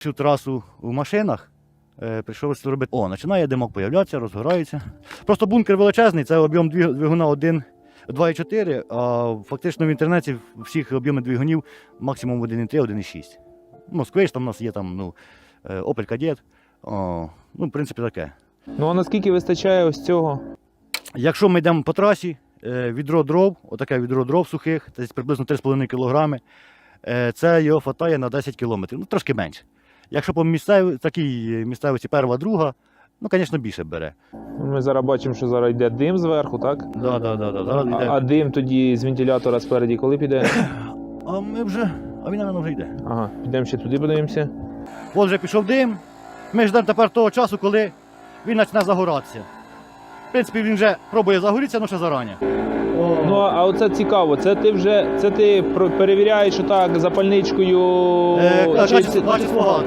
Всю трасу в машинах е, прийшов робити. О, починає димок появлятися, розгорається. Просто бункер величезний, це об'єм двигуна 1, 2,4, а фактично в інтернеті всіх об'єми двигунів максимум 1,3, 1,6. Москвич, там у нас є там, ну, е, Opel Kadett. О, ну, в принципі, таке. Ну а наскільки вистачає ось цього? Якщо ми йдемо по трасі, е, відро дров, отаке відро дров сухих, десь приблизно 3,5 кг, це його хватає на 10 км, ну трошки менше. Якщо по місцеві, такій місцевості перша, друга, ну, звісно, більше бере. Ми зараз бачимо, що зараз йде дим зверху, так? Да, да, да, да, зараз А, йде. а дим тоді з вентилятора спереді коли піде? А ми вже, а він, напевно, вже йде. Ага, підемо ще туди подивимося. От вже пішов дим. Ми ждемо тепер того часу, коли він почне загоратися. В принципі, він вже пробує загорітися, але ще зарані. Ну а оце цікаво, це ти вже це ти перевіряєш отак запальничкою. Е, чи качество газу.